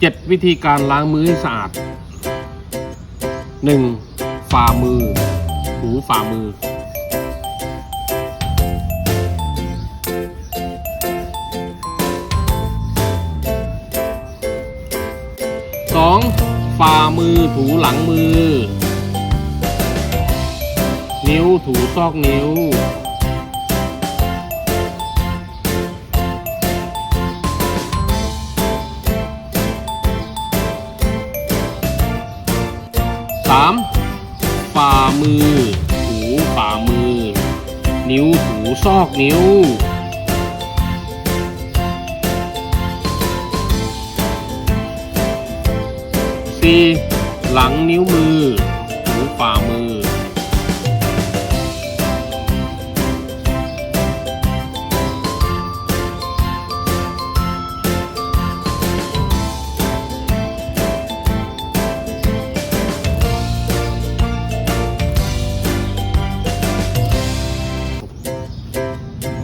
เจ็ดวิธีการล้างมือให้สะอาดหนึ่งฝ่ามือถูฝ่ามือสองฝ่ามือถูหลังมือ นิ้วถูซอกนิ้ว สามฝ่ามือ ถูฝ่ามือ นิ้วถูซอกนิ้วสี่หลังนิ้วมือ ถูฝ่ามือ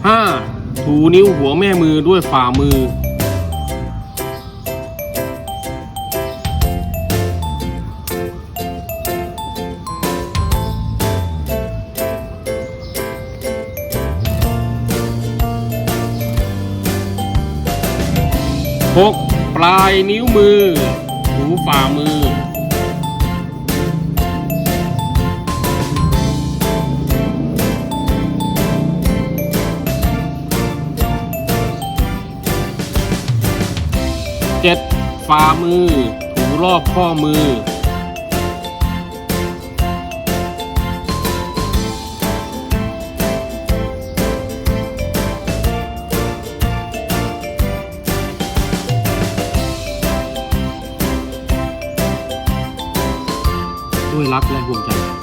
ห้าถูนิ้วหัวแม่มือด้วยฝ่ามือหกปลายนิ้วมือถูฝ่ามือ เจ็ดฝ่ามือ ถูรอบข้อมือ ด้วยรักและห่วงใย